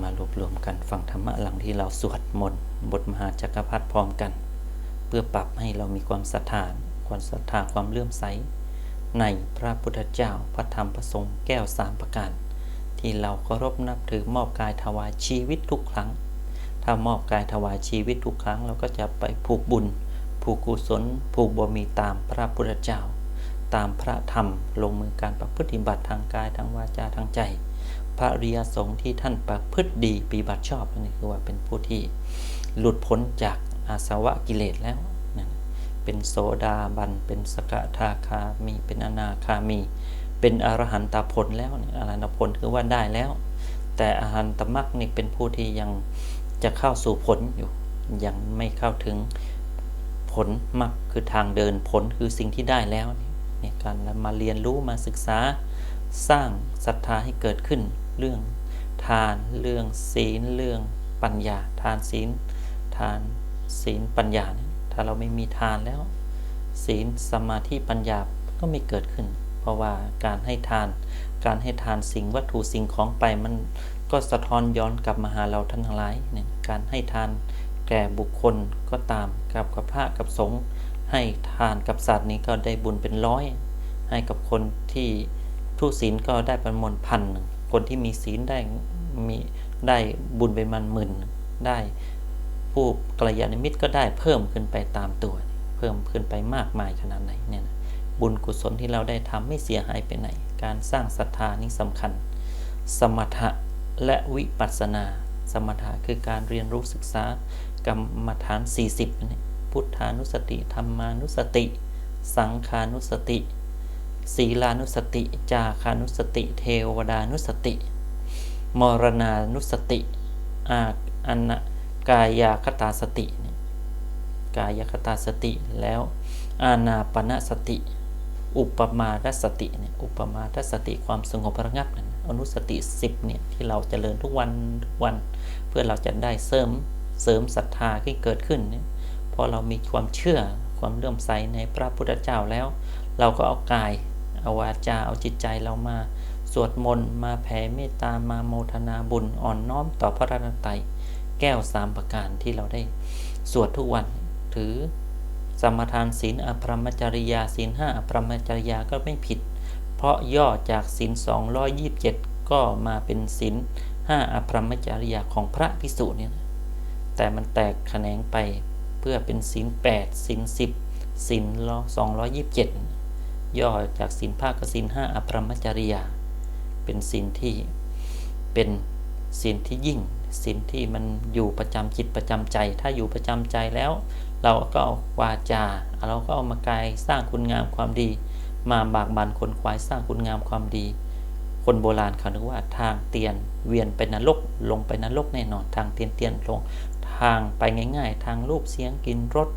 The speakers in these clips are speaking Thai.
มารวบรวมกันฟังธรรมะหลังที่เราสวดมนต์บทมหาจักรพรรดิพร้อมกัน เพื่อปรับให้เรามีความศรัทธาความศรัทธาความเลื่อมใส ในพระพุทธเจ้าพระธรรมพระสงฆ์แก้วสามประการ ที่เราเคารพนับถือมอบกายถวายชีวิตทุกครั้ง ถ้ามอบกายถวายชีวิตทุกครั้ง เราก็จะไปผูกบุญ ผูกกุศล ผูกบารมีตามพระพุทธเจ้า ตามพระธรรมลงมือการประพฤติบัติทางกายทางวาจาทางใจ พระริยสงฆ์ที่ท่านประพฤติดีปฏิบัติชอบนี่คือว่าเป็นผู้ที่หลุดพ้นจากอาสวะกิเลสแล้วนะเป็นโสดาบัน เป็นสกทาคามี เป็นอนาคามี เป็นอรหันตผลแล้วอรหันตผลคือว่าได้แล้ว แต่อรหันตมรรคนี่เป็นผู้ที่ยังจะเข้าสู่ผลอยู่ ยังไม่เข้าถึงผลมรรคคือทางเดินผลคือสิ่งที่ได้แล้วเนี่ยการมาเรียนรู้มาศึกษาสร้างศรัทธาให้เกิดขึ้น เรื่องทานเรื่องศีลเรื่องปัญญา ทานศีลทานศีลปัญญาเนี่ยถ้าเราไม่มีทานแล้ว ศีลสมาธิปัญญาก็ไม่เกิดขึ้น เพราะว่าการให้ทาน การให้ทานสิ่งวัตถุสิ่งของไปมันก็สะท้อนย้อนกลับมาหาเราทั้งหลายเนี่ยการให้ทานแก่บุคคลก็ตามกับกับพระกับสงฆ์ให้ทานกับสัตว์นี้ก็ได้บุญเป็นร้อย ให้กับคนที่ทุศีลก็ได้ประมาณพันหนึ่ง คนที่มีศีลได้มีได้บุญเป็นมันหมื่นได้ผู้กัลยาณมิตรก็ได้เพิ่มขึ้นไปตามตัว เพิ่มขึ้นไปมากมายขนาดไหนเนี่ยนะบุญกุศลที่เราได้ทำไม่เสียหายไปไหน การสร้างศรัทธานี่สำคัญ สมถะและวิปัสสนา สมถะคือการเรียนรู้ศึกษากรรมฐาน 40นี่พุทธานุสติธรรมานุสติ สังขานุสติ ศีลานุสติ จาคานุสติ เทวดานุสติ มรณานุสติ อาอันกายาคตาสติเนี่ยกายคตาสติแล้ว อานาปณะสติ อุปมาทสติเนี่ยอุปมาทสติความสงบระงับนั่นอนุสติ 10เนี่ยที่เราจเจริญทุกวันทุกวัน เพื่อเราจะได้เสริมเสริมศรัทธาที่เกิดขึ้นเนี่ยพอเรามีความเชื่อความเลื่อมใสในพระพุทธเจ้าแล้ว เราก็เอากาย เอาวาจาเอาจิตใจเรามา สวดมนต์มาแผ่เมตตามาโมทนาบุญอ่อนน้อมต่อพระรัตนตรัยแก้วสามประการที่เราได้ สวดทุกวันถือสมทานศีลอภรมจริยาศีลห้าอภรมจริยาก็ไม่ผิด เพราะย่อจากศีล227ก็มาเป็นศีลห้าอภรมจริยาของพระพิสุเนี่ยแต่มันแตกแขนงไปเพื่อเป็นศีล8ศีล10ศีล227ย่ ย่อจากศีลภาคกับศีลห้าอภรมจริยา เป็นศีลที่เป็นศีลที่ยิ่งศีลที่มันอยู่ประจำจิตประจำใจ ถ้าอยู่ประจำใจแล้ว เราก็เอาวาจา เราก็เอามากายสร้างคุณงามความดี มาบากบันคนควายสร้างคุณงามความดี คนโบราณเขาเรียกว่าทางเตียนเวียนไปนรกลงไปนรกแน่นอน ทางเตียนเตียนลงทางไปง่าย ๆ ทางรูปเสียงกินรส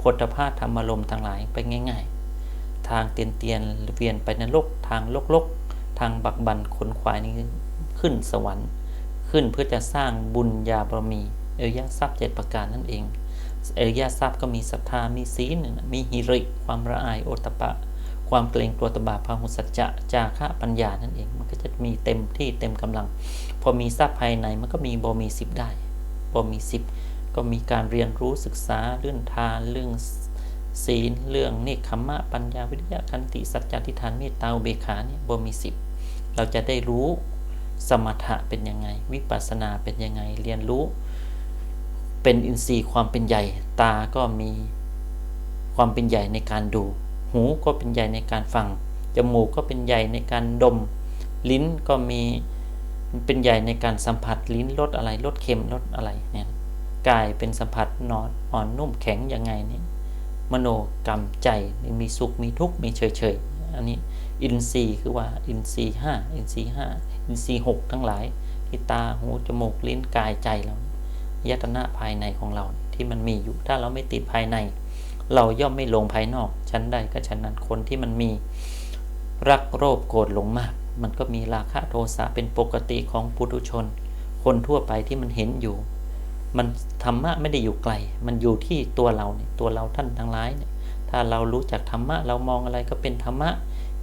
พธภาธรรมารมทั้งหลายไปง่าย ๆ ทางเตียนเตียนเวียนไปนรกทางลกลกทางบักบันคนควายนี่ขึ้นสวรรค์ ขึ้นเพื่อจะสร้างบุญญาบารมีเอริยทรัพย์เจ็ดประการนั่นเองเอริยทรัพย์ก็มีศรัทธามีศีลมีหิริ ความละอายโอตปะ ความเกรงกลัวตบาพาหุสัจจะจาคะปัญญานั่นเอง มันก็จะมีเต็มที่เต็มกำลัง พอมีทรัพย์ภายในมันก็มีบมีสิบได้บมีสิบก็มีการเรียนรู้ศึกษาเรื่องทานเรื่อง ศีลเรื่องเนคขมะปัญญาวิทยาคันติสัจจทิฏฐานเมตตาเบขาเนี่ยบมีสิบเราจะได้รู้สมถะเป็นยังไง วิปัสสนาเป็นยังไงเรียนรู้ เป็นอินทรีย์ความเป็นใหญ่ ตาก็มีความเป็นใหญ่ในการดู หูก็เป็นใหญ่ในการฟังจมูกก็เป็นใหญ่ในการดม ลิ้นก็มีเป็นใหญ่ในการสัมผัสลิ้นรสอะไรรสเค็มรสอะไรเนี่ยกายเป็นสัมผัสนอนอ่อนนุ่มแข็งยังไงเนี่ย มโนกรรมใจมีสุขมีทุกข์มีเฉยเฉยอันนี้อินทรีย์คือว่าอินทรีย์ห้าอินทรีย์ห้าอินทรีย์หกทั้งหลายที่ตาหูจมูกลิ้นกายใจเรายตนะภายในของเราที่มันมีอยู่ถ้าเราไม่ติดภายใน เราย่อมไม่ลงภายนอกชั้นใดก็ชั้นนั้นคนที่มันมีรักโรภโกรธหลงมาก มันก็มีราคะโทสะเป็นปกติของปุถุชน คนทั่วไปที่มันเห็นอยู่ มันธรรมะไม่ได้อยู่ไกล มันอยู่ที่ตัวเราเนี่ยตัวเราท่านทั้งหลายเนี่ยถ้าเรารู้จักธรรมะเรามองอะไรก็เป็นธรรมะ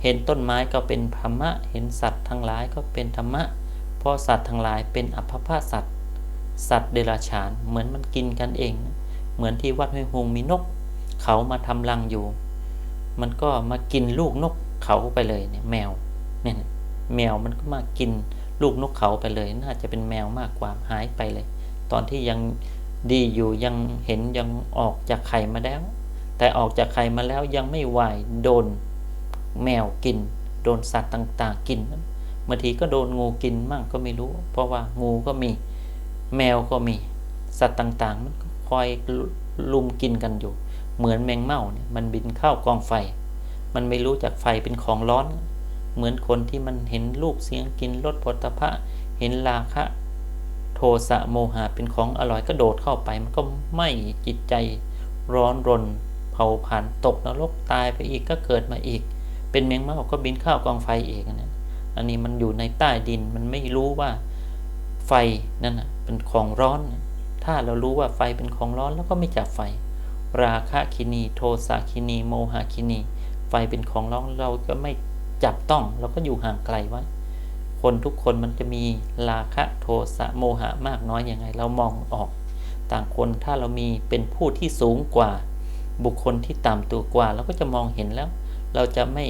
เห็นต้นไม้ก็เป็นธรรมะ เห็นสัตว์ทั้งหลายก็เป็นธรรมะเพราะสัตว์ทั้งหลายเป็นอัปภาสัตว์ สัตว์เดรัจฉาน เหมือนมันกินกันเอง เหมือนที่วัดห้วยหงมีนก เขามาทำรังอยู่ มันก็มากินลูกนกเขาไปเลยเนี่ยแมวเนี่ยแมวมันก็มากินลูกนกเขาไปเลย น่าจะเป็นแมวมากกว่าหายไปเลย ตอนที่ยังดีอยู่ยังเห็นยังออกจากไข่มาแล้ว แต่ออกจากไข่มาแล้วยังไม่ไหวโดนแมวกิน โดนสัตว์ต่างๆกินบางทีก็โดนงูกินมั่งก็ไม่รู้ เพราะว่างูก็มีแมวก็มีสัตว์ต่างๆ มันคอยลุมกินกันอยู่ เหมือนแมงเม่าเนี่ยมันบินเข้ากองไฟ มันไม่รู้จักไฟเป็นของร้อน เหมือนคนที่มันเห็นรูปเสียงกินรสผลตภะเห็นราคะ โทสะโมหะเป็นของอร่อยก็โดดเข้าไป มันก็ไม่จิตใจร้อนรน เผาผ่านตกนรกตายไปอีกก็เกิดมาอีก เป็นแมงเม่าก็บินข้าวกองไฟอีกนะอันนี้มันอยู่ในใต้ดินมันไม่รู้ว่าไฟนั่นนะเป็นของร้อน ถ้าเรารู้ว่าไฟเป็นของร้อนแล้วก็ไม่จับไฟ ราคะคินี โทสะคินี โมหะคินี ไฟเป็นของร้อนเราก็ไม่จับต้องเราก็อยู่ห่างไกลไว้ คนทุกคนมันจะมีราคะโทสะโมหะมากน้อยอยังไง เรามองออก ต่างคนถ้าเรามีเป็นผู้ที่สูงกว่า บุคคลที่ต่ำตัวกว่าเราก็จะมองเห็นแล้ว เราจะไม่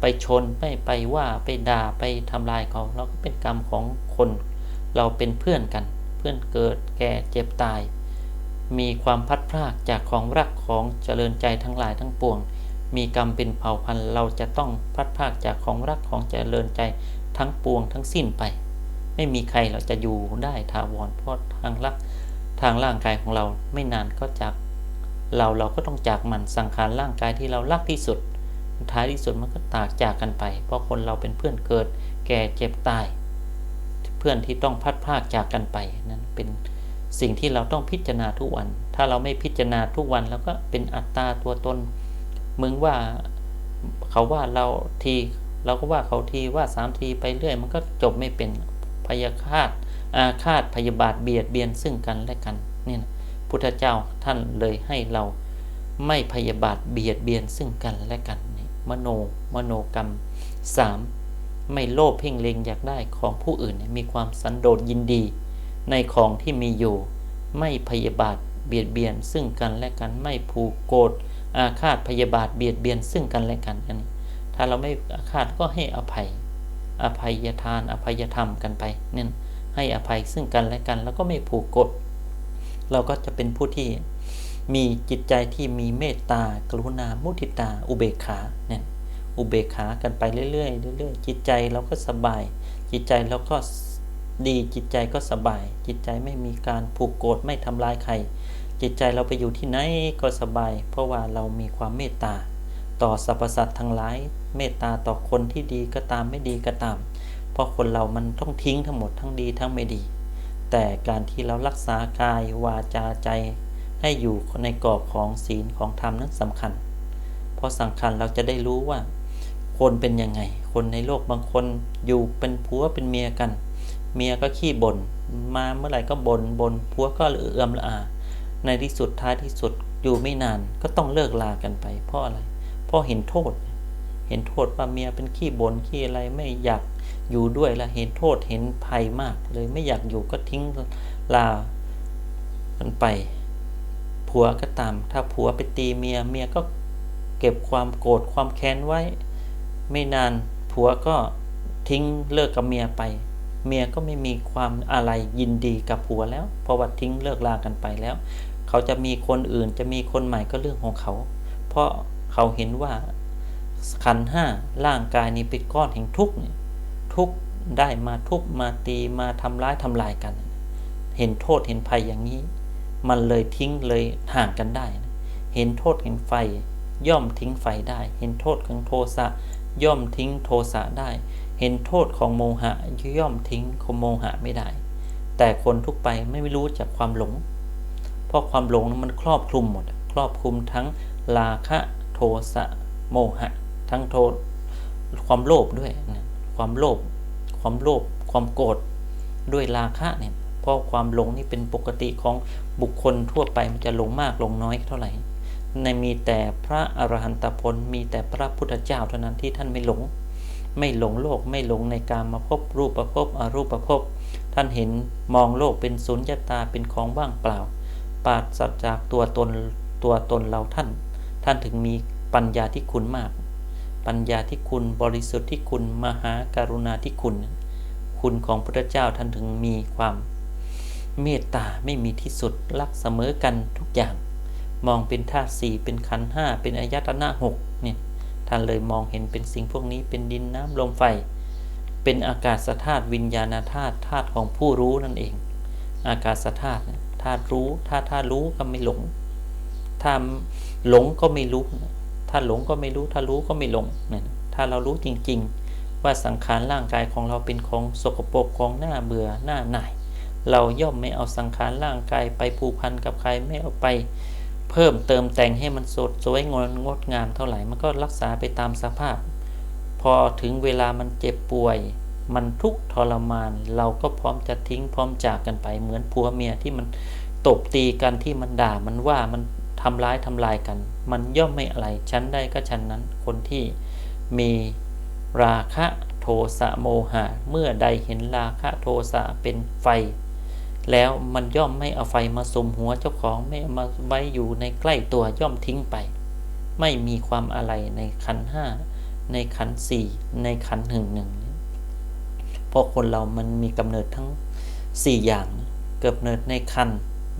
ไปชนไม่ไปว่าไปด่าไปทำลายเขาเราก็เป็นกรรมของคน เราเป็นเพื่อนกัน เพื่อนเกิดแก่เจ็บตาย มีความพัดพรากจากของรักของเจริญใจทั้งหลายทั้งปวง มีกรรมเป็นเผ่าพันธุ์ เราจะต้องพัดพรากจากของรักของเจริญใจ ทั้งปวงทั้งสิ้นไป ไม่มีใครเราจะอยู่ได้ทาวรเพราะทางรักทางร่างกายของเราไม่นานก็จากเราเราก็ต้องจากมันสังขารร่างกายที่เรารักที่สุด ท้ายที่สุดมันก็ตากจากกันไป เพราะคนเราเป็นเพื่อนเกิด แก่เจ็บตาย เพื่อนที่ต้องพัดพากจากกันไปนั้นเป็นสิ่งที่เราต้องพิจารณาทุกวัน ถ้าเราไม่พิจารณาทุกวันแล้วก็เป็นอัตตาตัวตนมึงว่าเขาว่าเราที เราก็ว่าเขาทีว่าสามทีไปเรื่อย มันก็จบไม่เป็นพยาคาตอาฆาตพยาบาทเบียดเบียนซึ่งกันและกันเนี่ยพุทธเจ้าท่านเลยให้เราไม่พยาบาทเบียดเบียนซึ่งกันและกันนี่มโนมโนกรรม 3. ไม่โลภเพ่งเล็งอยากได้ของผู้อื่นมีความสันโดษยินดี ในของที่มีอยู่ ไม่พยาบาทเบียดเบียนซึ่งกันและกันไม่ผูกโกรธอาฆาตพยาบาทเบียดเบียนซึ่งกันและกันอันนี้ ถ้าเราไม่อาฆาตก็ให้อภัย อภัยทาน อภัยธรรมกันไปเนี่ยให้อภัยซึ่งกันและกัน แล้วก็ไม่ผูกกฎเราก็จะเป็นผู้ที่มีจิตใจที่มีเมตตากรุณา มุทิตา อุเบกขาเนี่ยอุเบกขากันไปเรื่อยๆเรื่อยๆจิตใจเราก็สบาย จิตใจเราก็ดีจิตใจก็สบาย จิตใจไม่มีการผูกโกรธไม่ทำลายใคร จิตใจเราไปอยู่ที่ไหนก็สบาย เพราะว่าเรามีความเมตตา ต่อสรรพสัตว์ทั้งหลาย เมตตาต่อคนที่ดีก็ตามไม่ดีก็ตาม เพราะคนเรามันต้องทิ้งทั้งหมดทั้งดีทั้งไม่ดี แต่การที่เรารักษากายวาจาใจให้อยู่ในกรอบของศีลของธรรมนั้นสำคัญ เพราะสำคัญเราจะได้รู้ว่า คนเป็นยังไง คนในโลกบางคนอยู่เป็นผัวเป็นเมียกัน เมียก็ขี้บน่นมาเมื่อไหร่ก็บน่นบน่นผัวก็เอื้อมละอา ในที่สุดท้ายที่สุดอยู่ไม่นานก็ต้องเลิกลากันไปเพราะอะไร เพราะเห็นโทษ เห็นโทษว่าเมียเป็นขี้บน่นขี้อะไรไม่อยากอยู่ด้วยละเห็นโทษเห็นภัยมาก เลยไม่อยากอยู่ก็ทิ้งลากันไป ผัวก็ตาม ถ้าผัวไปตีเมียเมียก็เก็บความโกรธความแค้นไว้ ไม่นานผัวก็ทิ้งเลิกกับเมียไป เมียก็ไม่มีความอะไรยินดีกับผัวแล้ว เพราะว่าทิ้งเลิกลากันไปแล้ว เขาจะมีคนอื่นจะมีคนใหม่ก็เรื่องของเขา เพราะ เขาเห็นว่าขันห้าร่างกายนี้เป็นก้อนแห่งทุกข์ทุกข์ได้มาทุบมาตีมาทำร้ายทำลายกัน เห็นโทษเห็นภัยอย่างนี้ มันเลยทิ้งเลยห่างกันได้ เห็นโทษแห่งไฟ ย่อมทิ้งไฟได้ เห็นโทษของโทสะย่อมทิ้งโทสะได้ เห็นโทษของโมหะย่อมทิ้งของโมหะไม่ได้ แต่คนทุกไปไม่รู้จากความหลง เพราะความหลงมันครอบคลุมหมด ครอบคลุมทั้งราคะ โทสะโมหะ ทั้งโทษความโลภด้วยนะความโลภความโลภความโกรธด้วยราคะเนี่ยเพราะความหลงนี่เป็นปกติของบุคคลทั่วไปมันจะหลงมากหลงน้อยเท่าไหร่ในมีแต่พระอรหันตพลมีแต่พระพุทธเจ้าเท่านั้นที่ท่านไม่หลง ไม่หลงโลกไม่หลงในการมาพบรูปประพบอรูปประพบท่านเห็นมองโลกเป็นสุญญตาเป็นของว่างเปล่า ปราศจากตัวตนตัวตนเราท่าน ท่านถึงมีปัญญาที่คุณมาก ปัญญาที่คุณบริสุทธิ์ที่คุณมหาการุณาที่คุณ คุณของพระเจ้าท่านถึงมีความ เมตตาไม่มีที่สุดรักเสมอกันทุกอย่าง มองเป็นธาตุสี่เป็นขันห้าเป็นอายตนะหกเนี่ยท่านเลยมองเห็นเป็นสิ่งพวกนี้เป็นดินน้ำลมไฟ เป็นอากาศธาตุวิญญาณธาตุธาตุของผู้รู้นั่นเอง อากาศธาตุธาตุรู้ถ้าธาตุรู้ก็ไม่หลงถ้า หลงก็ไม่รู้ ถ้าหลงก็ไม่รู้ ถ้ารู้ก็ไม่หลงเนี่ยถ้าเรารู้จริง ๆ ว่าสังขารร่างกายของเราเป็นของสกปรกของหน้าเบื่อหน้าหน่าย เราย่อมไม่เอาสังขารร่างกายไปผูกพันกับใครไม่เอาไป เพิ่มเติมแต่งให้มันสดสวยงดงดงามเท่าไหร่มันก็รักษาไปตามสภาพ พอถึงเวลามันเจ็บป่วย มันทุกข์ทรมาน เราก็พร้อมจะทิ้งพร้อมจากกันไปเหมือนผัวเมียที่มันตบตีกันที่มันด่ามันว่ามัน ทำร้ายทำลายกัน มันย่อมไม่อะไรชั้นได้ก็ชั้นนั้น คนที่มีราคะโทสะโมหะ เมื่อใดเห็นราคะโทสะเป็นไฟ แล้วมันย่อมไม่เอาไฟมาสมหัวเจ้าของไม่มาไว้อยู่ในใกล้ตัวย่อมทิ้งไป ไม่มีความอะไรในขันห้าในขันสี่ในขันหนึ่งหนึ่งเพราะคนเรามันมีกำเนิดทั้งสี่อย่างเกิดเนิดในคัน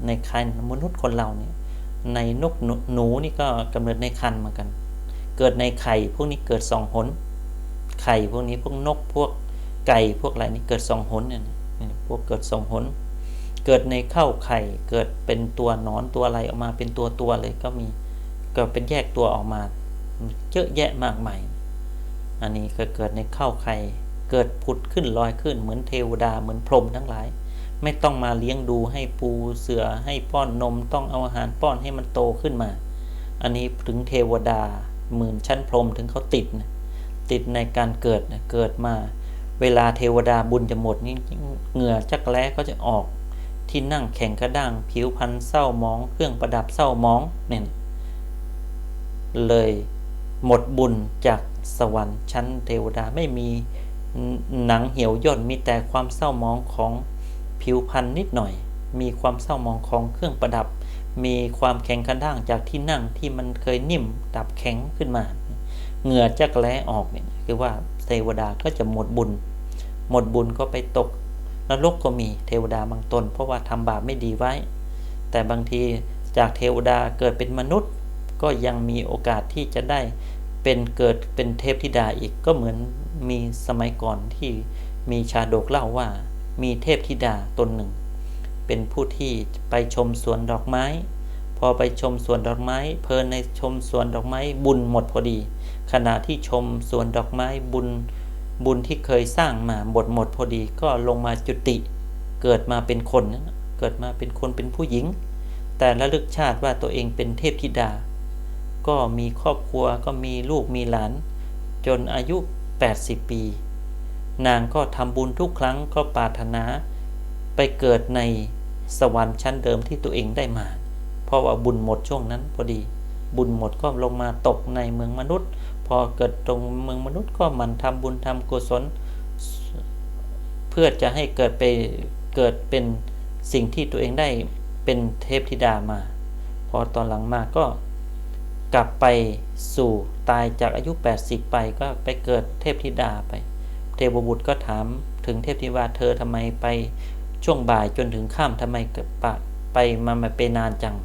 ในคันมนุษย์คนเราเนี่ย ในนกหนูนี่ก็กำเนิดในคันเหมือนกัน เกิดในไข่พวกนี้เกิดสองหน ไข่พวกนี้พวกนกพวกไก่พวกอะไรนี่เกิดสองหนเนี่ยพวกเกิดสองหน เกิดในข้าวไข่ เกิดเป็นตัวนอนตัวอะไรออกมาเป็นตัวตัวเลยก็มีก็เป็นแยกตัวออกมาเยอะแยะมากมายอันนี้ก็เกิดในข้าวไข่ เกิดผุดขึ้นลอยขึ้นเหมือนเทวดาเหมือนพรหมทั้งหลาย ไม่ต้องมาเลี้ยงดูให้ปูเสือให้ป้อนนมต้องเอาอาหารป้อนให้มันโตขึ้นมา อันนี้ถึงเทวดาหมื่นชั้นพรหมถึงเขาติดนะติดในการเกิดนะเกิดมา เวลาเทวดาบุญจะหมดนี่เหงื่อจักแร้ก็จะออก ที่นั่งแข็งกระด้างผิวพันเศร้ามอง เครื่องประดับเศร้ามองเนี่ยเลยหมดบุญจากสวรรค์ชั้นเทวดาไม่มีหนังเหี่ยวย่นมีแต่ความเศร้ามองของ ผิวพันนิดหน่อย มีความเศร้ามองของเครื่องประดับ มีความแข็งกระด้างจากที่นั่งที่มันเคยนิ่มดับแข็งขึ้นมา เหงื่อจักแร้ออกเนี่ยคือว่าเทวดาก็จะหมดบุญ หมดบุญก็ไปตกนรกก็มีเทวดาบางตน เพราะว่าทำบาปไม่ดีไว้ แต่บางทีจากเทวดาเกิดเป็นมนุษย์ ก็ยังมีโอกาสที่จะได้เป็นเกิดเป็นเทพธิดาอีกก็เหมือนมีสมัยก่อนที่มีชาดกเล่าว่า มีเทพธิดาตนหนึ่ง เป็นผู้ที่ไปชมสวนดอกไม้ พอไปชมสวนดอกไม้ เพลินในชมสวนดอกไม้บุญหมดพอดี ขณะที่ชมสวนดอกไม้บุญบุญที่เคยสร้างมาหมดหมดพอดีก็ลงมาจุติ เกิดมาเป็นคนเกิดมาเป็นคนเป็นผู้หญิง แต่ระลึกชาติว่าตัวเองเป็นเทพธิดา ก็มีครอบครัวก็มีลูกมีหลาน จนอายุ 80 ปี นางก็ทำบุญทุกครั้งก็ปรารถนา ไปเกิดในสวรรค์ชั้นเดิมที่ตัวเองได้มา เพราะว่าบุญหมดช่วงนั้นพอดี บุญหมดก็ลงมาตกในเมืองมนุษย์ พอเกิดตรงเมืองมนุษย์ก็มันทำบุญทำกุศล เพื่อจะให้เกิดไปเกิดเป็นสิ่งที่ตัวเองได้เป็นเทพธิดามา พอตอนหลังมาก็กลับไปสู่ตายจากอายุ 80 ไปก็ไปเกิดเทพธิดาไป เทวบุตรก็ถามถึงเทพธิดาเธอทำไมไปช่วงบ่ายจนถึงข้ามทำไมเกิดปะไปมามาไปนานจัง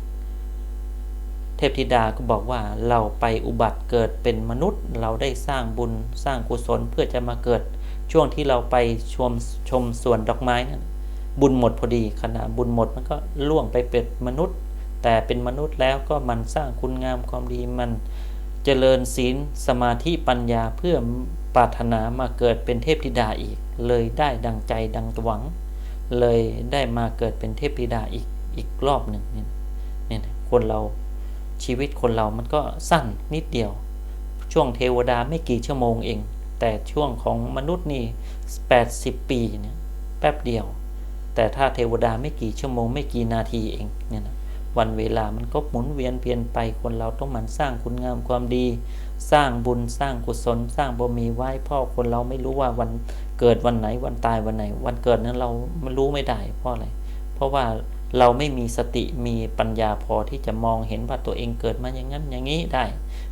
เทพธิดาก็บอกว่าเราไปอุบัติเกิดเป็นมนุษย์ เราได้สร้างบุญสร้างกุศลเพื่อจะมาเกิด ช่วงที่เราไปชมชมสวนดอกไม้นั้นบุญหมดพอดีขณะบุญหมดมันก็ล่วงไปเป็นมนุษย์ แต่เป็นมนุษย์แล้วก็มันสร้างคุณงามความดีมันเจริญศีลสมาธิปัญญาเพื่อ ปรารถนามาเกิดเป็นเทพธิดาอีก เลยได้ดังใจดังหวัง เลยได้มาเกิดเป็นเทพธิดาอีกอีกรอบหนึ่งเนี่ยเนี่ยคนเราชีวิตคนเรามันก็สั้นนิดเดียว ช่วงเทวดาไม่กี่ชั่วโมงเอง แต่ช่วงของมนุษย์นี่80 ปีเนี่ยแป๊บเดียว แต่ถ้าเทวดาไม่กี่ชั่วโมงไม่กี่นาทีเองเนี่ยนะ วันเวลามันก็หมุนเวียนเปลี่ยนไปคนเราต้องหมั่นสร้างคุณงามความดี สร้างบุญสร้างกุศล สร้างบ่มีไหว้พ่อคนเราไม่รู้ว่าวันเกิดวันไหนวันตายวันไหน วันเกิดนั้นเรามันรู้ไม่ได้เพราะอะไร เพราะว่าเราไม่มีสติมีปัญญาพอที่จะมองเห็นว่าตัวเองเกิดมาอย่างนั้นอย่างนี้ได้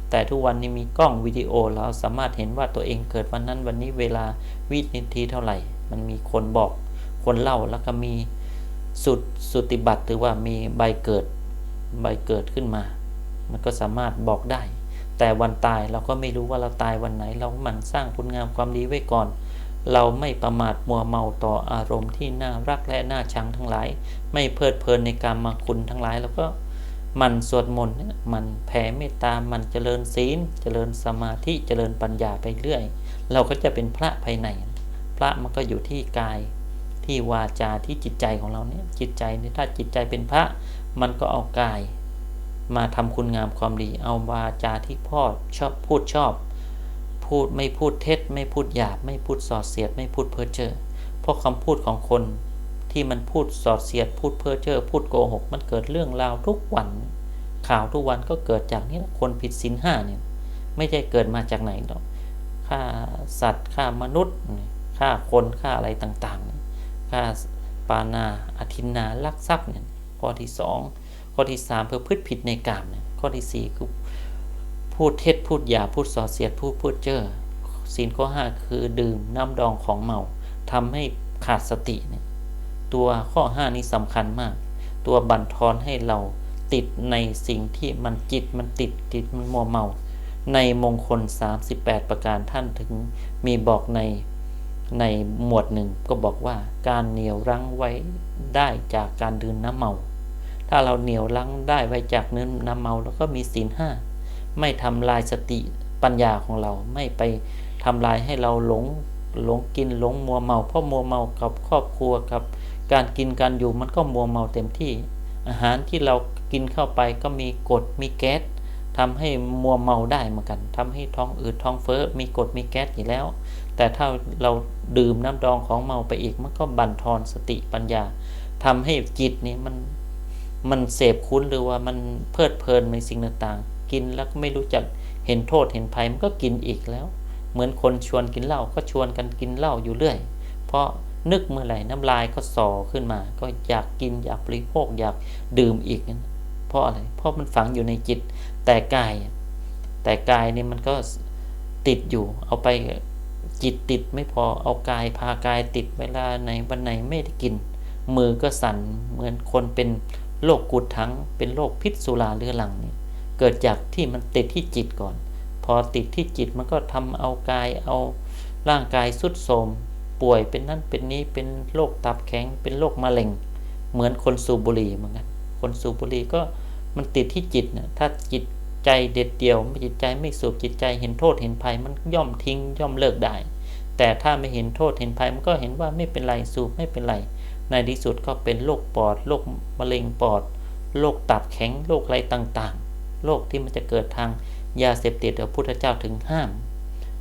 แต่ทุกวันนี้มีกล้องวิดีโอเราสามารถเห็นว่าตัวเองเกิดวันนั้นวันนี้เวลาวินาทีเท่าไหร่ มันมีคนบอกคนเล่าแล้วก็มี สุดสุติบัติหรือว่ามีใบเกิดใบเกิดขึ้นมา มันก็สามารถบอกได้ แต่วันตายเราก็ไม่รู้ว่าเราตายวันไหน เราหมั่นสร้างคุณงามความดีไว้ก่อน เราไม่ประมาทมัวเมาต่ออารมณ์ที่น่ารักและน่าชังทั้งหลาย ไม่เพลิดเพลินในการมาคุณทั้งหลายแล้วก็มันสวดมนต์มันแผ่เมตตา มันเจริญศีล เจริญสมาธิ เจริญปัญญาไปเรื่อย เราก็จะเป็นพระภายใน พระมันก็อยู่ที่กาย ที่วาจาที่จิตใจของเราเนี่ยจิตใจเนี่ยถ้าจิตใจเป็นพระ มันก็เอากาย มาทำคุณงามความดี เอาวาจาที่พ่อชอบพูดชอบ พูดไม่พูดเท็จ ไม่พูดหยาบ ไม่พูดสอดเสียด ไม่พูดเพ้อเจ้อเพราะคำพูดของคนที่มันพูดสอดเสียด พูดเพ้อเจ้อพูดโกหก มันเกิดเรื่องราวทุกวัน ข่าวทุกวันก็เกิดจากนี้คนผิดศีลห้าเนี่ยไม่ใช่เกิดมาจากไหนหรอกฆ่าสัตว์ฆ่ามนุษย์ฆ่าคนฆ่าอะไรต่างๆ ฆ่าปานาอธินาลักทรัพย์เนี่ยข้อที่สองข้อที่สามเพื่อพืชผิดในกามเนี่ยข้อที่สี่คือพูดเท็จพูดหยาพูดส่อเสียดพูดพูดเจ้อศีลข้อห้าคือดื่มน้ำดองของเมาทำให้ขาดสติเนี่ยตัวข้อห้านี้สำคัญมาก ตัวบั่นทอนให้เราติดในสิ่งที่มันจิตมันติดติดมันมัวเมา ในมงคล 38 ประการท่านถึงมีบอกใน ในหมวดหนึ่งก็บอกว่าการเหนียวรั้งไว้ได้จากการดื่มน้ำเมา ถ้าเราเหนียวรั้งได้ไว้จากเนื้อน้ำเมาแล้วก็มีศีลห้าไม่ทำลายสติปัญญาของเราไม่ไปทำลายให้เราหลงหลงกินหลงมัวเมาเพราะมัวเมากับครอบครัวกับ การกินการอยู่มันก็มัวเมาเต็มที่ อาหารที่เรากินเข้าไปก็มีกรดมีแก๊ส ทำให้มัวเมาได้เหมือนกันทำให้ท้องอืดท้องเฟ้อมีกรดมีแก๊สอยู่แล้ว แต่ถ้าเราดื่มน้ำดองของเมาไปอีกมันก็บั่นทอนสติปัญญาทำให้จิตนี่มันมันเสพคุ้นหรือว่ามันเพลิดเพลินในสิ่งต่างๆ กินแล้วก็ไม่รู้จักเห็นโทษเห็นภัยมันก็กินอีกแล้ว เหมือนคนชวนกินเหล้าก็ชวนกันกินเหล้าอยู่เรื่อย เพราะนึกเมื่อไหร่น้ำลายก็สอขึ้นมา ก็อยากกินอยากบริโภคอยากดื่มอีกเพราะอะไรเพราะมันฝังอยู่ในจิต แต่กาย แต่กายนี่มันก็ติดอยู่ เอาไปจิตติดไม่พอเอากายพากายติดเวลาในวันไหนไม่ได้กิน มือก็สั่นเหมือนคนเป็นโรคกุดทั้งเป็นโรคพิษสุราเรื้อรังนี่เกิดจากที่มันติดที่จิตก่อน พอติดที่จิตมันก็ทำเอากายเอาร่างกายสุดโทมป่วยเป็นนั่นเป็นนี้เป็นโรคตับแข็งเป็นโรคมะเร็ง เหมือนคนสูบบุหรี่เหมือนกันคนสูบบุหรี่ก็ มันติดที่จิตนะถ้าจิตใจเด็ดเดียวจิตใจไม่สูบจิตใจเห็นโทษเห็นภัยมันย่อมทิ้งย่อมเลิกได้ แต่ถ้าไม่เห็นโทษเห็นภัยมันก็เห็นว่าไม่เป็นไรสูบไม่เป็นไร ในที่สุดก็เป็นโรคปอดโรคมะเร็งปอดโรคตับแข็งโรคอะไรต่างๆโรคที่มันจะเกิดทางยาเสพติดพระพุทธเจ้าถึงห้าม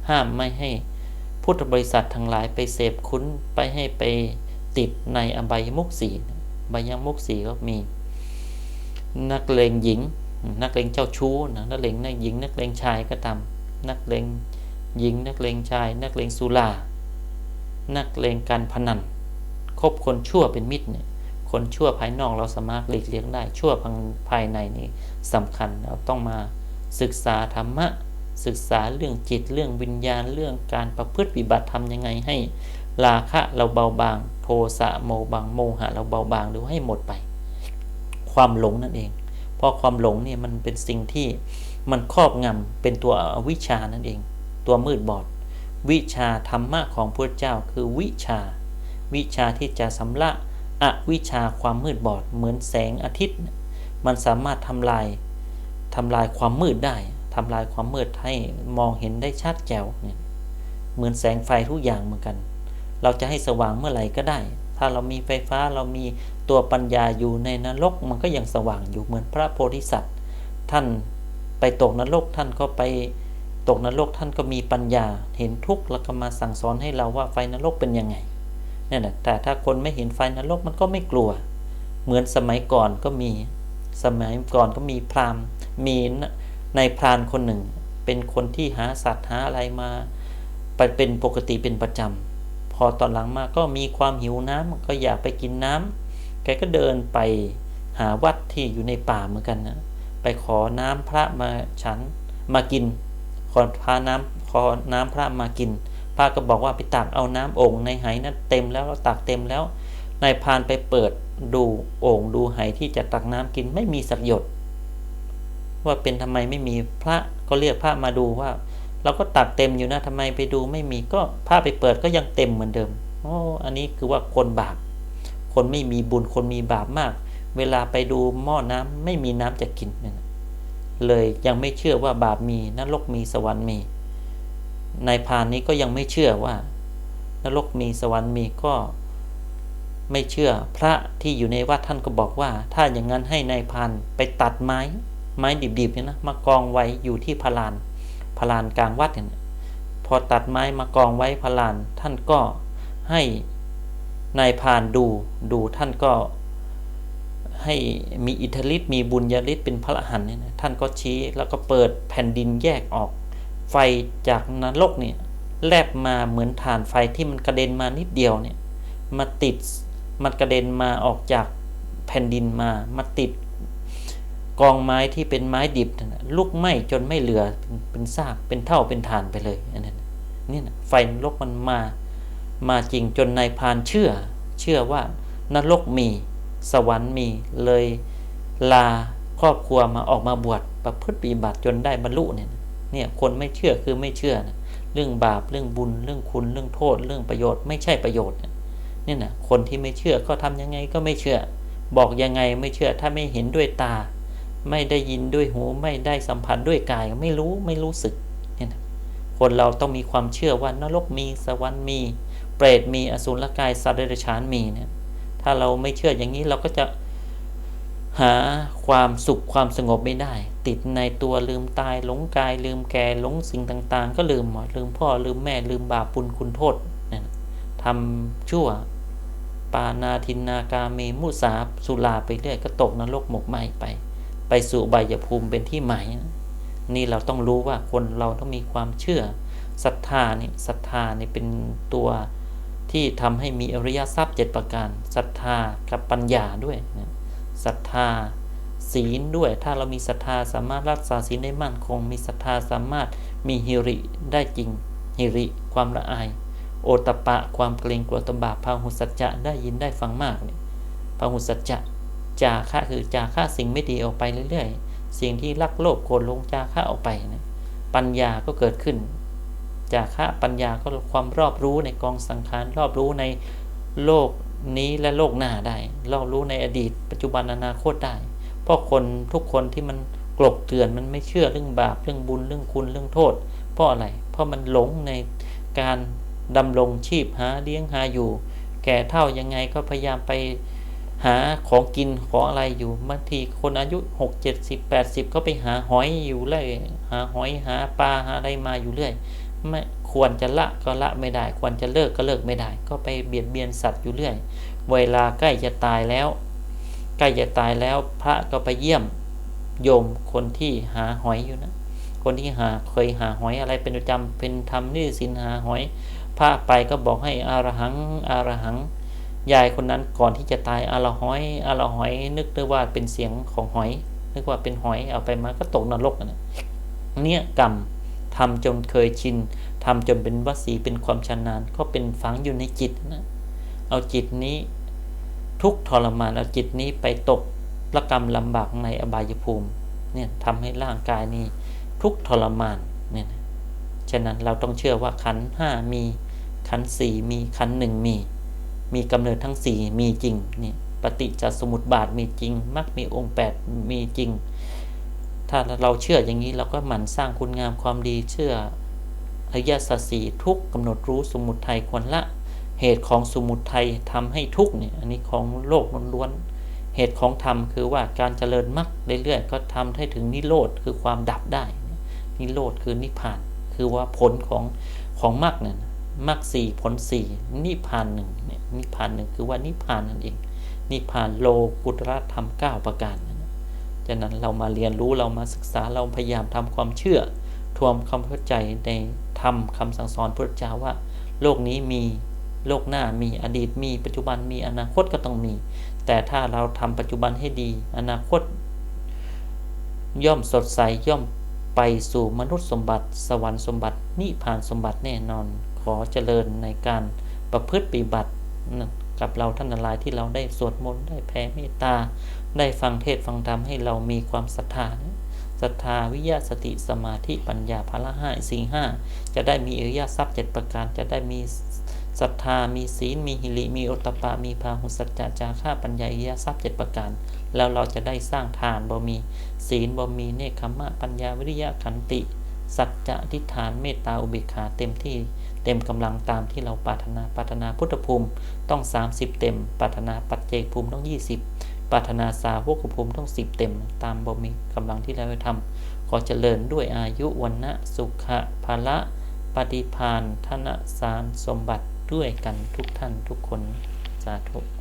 ห้ามไม่ให้พุทธบริษัททั้งหลายไปเสพคุ้นไปให้ไปติดในอบายมุกสีอบายมุกสีก็มี นักเลงหญิง นักเลงเจ้าชู้นะนักเลงนักหญิง นักเลงชายก็ตามนักเลงหญิง นักเลงชาย นักเลงสุรานักเลงการพนันคบคนชั่วเป็นมิตรเนี่ยคนชั่วภายนอกเราสามารถหลีกเลี่ยงได้ชั่วภายในนี่สำคัญเราต้องมาศึกษาธรรมะ ศึกษาเรื่องจิตเรื่องวิญญาณเรื่องการประพฤติปฏิบัติทำยังไงให้ราคะเราเบาบาง โทสะโมบางโมหะเราเบาบางหรือให้หมดไป ความหลงนั่นเอง เพราะความหลงเนี่ยมันเป็นสิ่งที่มันครอบงำเป็นตัวอวิชานั่นเอง ตัวมืดบอด วิชาธรรมะของพระเจ้าคือวิชา วิชาที่จะสำละอวิชาความมืดบอด เหมือนแสงอาทิตย์ มันสามารถทำลายทำลายความมืดได้ทำลายความมืดให้มองเห็นได้ชัดแจ๋วเนี่ยเหมือนแสงไฟทุกอย่างเหมือนกัน เราจะให้สว่างเมื่อไหร่ก็ได้ ถ้าเรามีไฟฟ้าเรามีตัวปัญญาอยู่ในนรก มันก็ยังสว่างอยู่เหมือนพระโพธิสัตว์ ท่านไปตกนรกท่านก็ไปตกนรกท่านก็มีปัญญา เห็นทุกข์แล้วก็มาสั่งสอนให้เราว่าไฟนรกเป็นยังไงนี่แหละแต่ถ้าคนไม่เห็นไฟนรกมันก็ไม่กลัว เหมือนสมัยก่อนก็มีสมัยก่อนก็มีพราหมณ์มีในพรานคนหนึ่ง เป็นคนที่หาสัตว์หาอะไรมา ไปเป็นปกติเป็นประจำ อตอนหลังมาก็มีความหิวน้ำก็อยากไปกินน้ำแกก็เดินไปหาวัดที่อยู่ในป่าเหมือนกันนะ ไปขอน้ำพระมาฉันมากิน ขอพาน้ำขอน้ำพระมากิน พระก็บอกว่าไปตักเอาน้ำโอ่งในไหนั้นเต็มแล้วตักเต็มแล้ว นายพานไปเปิดดูโอ่งดูไหที่จะตักน้ำกินไม่มีสักหยด ว่าเป็นทำไมไม่มีพระก็เรียกพระมาดูว่า เราก็ตักเต็มอยู่นะทำไมไปดูไม่มีก็พระไปเปิดก็ยังเต็มเหมือนเดิมโอ้อันนี้คือว่าคนบาป คนไม่มีบุญคนมีบาปมาก เวลาไปดูหม้อน้ำไม่มีน้ำจะกินเนี่ยเลยยังไม่เชื่อว่าบาปมีนรกมีสวรรค์มีนายพานนี้ก็ยังไม่เชื่อว่านรกมีสวรรค์มีก็ไม่เชื่อพระที่อยู่ในวัดท่านก็บอกว่า ถ้าอย่างนั้นให้นายพานไปตัดไม้ ไม้ดิบๆเนี่ยนะมากองไว้อยู่ที่พลาน พลานกลางวัดเนี่ยพอตัดไม้มากองไว้พลานท่านก็ให้นายพานดูดูท่านก็ให้มีอิทธิฤทธิ์มีบุญญาฤทธิ์เป็นพระหันเนี่ยนะท่านก็ชี้แล้วก็เปิดแผ่นดินแยกออก ไฟจากนรกเนี่ยแลบมาเหมือนฐานไฟที่มันกระเด็นมานิดเดียวเนี่ยมาติดมันกระเด็นมาออกจากแผ่นดินมามาติด กองไม้ที่เป็นไม้ดิบนะลุกไหม้จนไม่เหลือเป็นซากเป็นเท่าเป็นฐานไปเลยอันนั้นนี่นะไฟนรกมันมามาจริงจนนายพานเชื่อ เชื่อว่านรกมีสวรรค์มีเลยลาครอบครัวมาออกมาบวชประพฤติปฏิบัติจนได้บรรลุเนี่ยเนี่ยคนไม่เชื่อคือไม่เชื่อนะเรื่องบาปเรื่องบุญเรื่องคุณเรื่องโทษ เรื่องประโยชน์ไม่ใช่ประโยชน์นี่นะคนที่ไม่เชื่อก็ทำยังไงก็ไม่เชื่อ บอกยังไงไม่เชื่อถ้าไม่เห็นด้วยตา ไม่ได้ยินด้วยหูไม่ได้สัมผัสด้วยกายไม่รู้ไม่รู้สึกเนี่ยนะคนเราต้องมีความเชื่อว่านรกมีสวรรค์มี เปรตมีอสุรกายสัตว์เดรัจฉานมีเนี่ยถ้าเราไม่เชื่ออย่างนี้เราก็จะหาความสุขความสงบไม่ได้ ติดในตัวลืมตายหลงกายลืมแก่หลงสิ่งต่างๆ ก็ลืมหมดลืมพ่อลืมแม่ลืมบาปปุลคุณโทษนะทำชั่ว ปานาทินากาเมมุสาสุลาไปเรื่อยก็ตกนรกหมกไหมไป ไปสู่ใบยภูมิเป็นที่หมายนี่เราต้องรู้ว่าคนเราต้องมีความเชื่อศรัทธานี่ศรัทธานี่เป็นตัวที่ทำให้มีอริยทรัพย์เจ็ดประการศรัทธากับปัญญาด้วยศรัทธาศีลด้วย ถ้าเรามีศรัทธาสามารถรักษาศีลได้มั่นคง มีศรัทธาสามารถมีฮิริได้จริงฮิริ ความละอาย โอตปะ ความเกรงกลัวตบาพาหุสัจจะได้ยินได้ฟังมากเนี่ยพาหุสัจจะ จาค่าคือจาค่าสิ่งไม่ดีออกไปเรื่อยๆ สิ่งที่รักโลภโกรธลงจาค่าออกไปนะปัญญาก็เกิดขึ้น จากค่าปัญญาก็ความรอบรู้ในกองสังขารรอบรู้ในโลกนี้และโลกหน้าได้ รอบรู้ในอดีต ปัจจุบันอนาคตได้ เพราะคนทุกคนที่มันกลบเตือนมันไม่เชื่อเรื่องบาปเรื่องบุญเรื่องคุณเรื่องโทษ เพราะอะไร เพราะมันหลงในการดำรงชีพหาเลี้ยงหาอยู่ แก่เท่ายังไงก็พยายามไป หาของกินของอะไรอยู่บางทีคนอายุหกเจ็ดสิบแปดสิบก็ไปหาหอยอยู่เรื่อยหาหอยหาปลาหาอะไรมาอยู่เรื่อยไม่ควรจะละก็ละไม่ได้ ควรจะเลิกก็เลิกไม่ได้ ก็ไปเบียดเบียนสัตว์อยู่เรื่อย เวลาใกล้จะตายแล้ว ใกล้จะตายแล้วพระก็ไปเยี่ยมโยมคนที่หาหอยอยู่นะ คนที่หาเคยหาหอยอะไรเป็นประจำเป็นทำนี่สินหาหอย พระไปก็บอกให้อารหังอารหัง ยายคนนั้นก่อนที่จะตายอารหอยอารหอย นึกได้ว่าเป็นเสียงของหอย นึกว่าเป็นหอยเอาไปมาก็ตกนรกนะเนี่ยกรรมทำจนเคยชินทำจนเป็นวสีเป็นความชำนาญก็เป็นฝังอยู่ในจิตนะเอาจิตนี้ทุกทรมานเอาจิตนี้ไปตกละกรรมลำบากในอบายภูมิเนี่ยทำให้ร่างกายนี้ทุกทรมานเนี่ยฉะนั้นเราต้องเชื่อว่าขันห้ามีขันสี่มีขันหนึ่งมี มีกำเนิดทั้งสี่มีจริงนี่ปฏิจจสมุติบาทมีจริงมักมีองค์แปดมีจริง ถ้าเราเชื่ออย่างนี้เราก็หมั่นสร้างคุณงามความดีเชื่ออริยสัจสี่ทุกกำหนดรู้สมุทัยควรละ เหตุของสมุทัยทำให้ทุกเนี่ยอันนี้ของโลกล้วนเหตุของธรรมคือว่าการเจริญมรรคเรื่อยๆก็ทำให้ถึงนิโรธคือความดับได้ นิโรธคือนิพพาน คือว่าผลของของมรรคเนี่ย มรรคสี่ผลสี่นิพพานหนึ่งเนี่ยนิพพานหนึ่งคือว่านิพพานนั่นเอง นิพพานโลกุตระธรรมเก้าประการฉะนั้นเรามาเรียนรู้เรามาศึกษาเราพยายามทำความเชื่อทวมความเข้าใจในธรรมคำสั่งสอนพระเจ้าว่า โลกนี้มีโลกหน้ามีอดีตมีปัจจุบันมีอนาคตก็ต้องมี แต่ถ้าเราทำปัจจุบันให้ดี อนาคต ย่อมสดใสย่อมไปสู่มนุษย์สมบัติ สวรรค์สมบัตินิพพานสมบัติแน่นอน ขอเจริญในการประพฤติปฏิบัติกับเราท่านทั้งหลายที่เราได้สวดมนต์ได้แผ่เมตตา ได้ฟังเทศฟังธรรมให้เรามีความศรัทธาศรัทธาวิยาสติสมาธิปัญญาพละห้าสิ่ห้าจะได้มีอริยทรัพย์เจ็ดประการจะได้มีศรัทธามีศีลมีหิริมีโอตตปปะมีพาหุสัจจะจาค่าปัญญาอริยทรัพย์เจ็ดประการแล้วเราจะได้สร้างทานบ่มี ศีลบ่มีเนคขมะปัญญาวิริยะขันติ สัจจะทิฏฐานเมตตาอุเบกขาเต็มที่ เต็มกำลังตามที่เราปรารถนาปรารถนาพุทธภูมิต้อง 30 เต็มปรารถนาปัจเจกภูมิต้อง 20 ปรารถนาสาวกภูมิต้อง 10 เต็ม ตามบ่มีกำลังที่เราไปทำขอเจริญด้วยอายุวันนะสุขะภาละปฏิพานธนสารสมบัติด้วยกันทุกท่านทุกคนสาธุ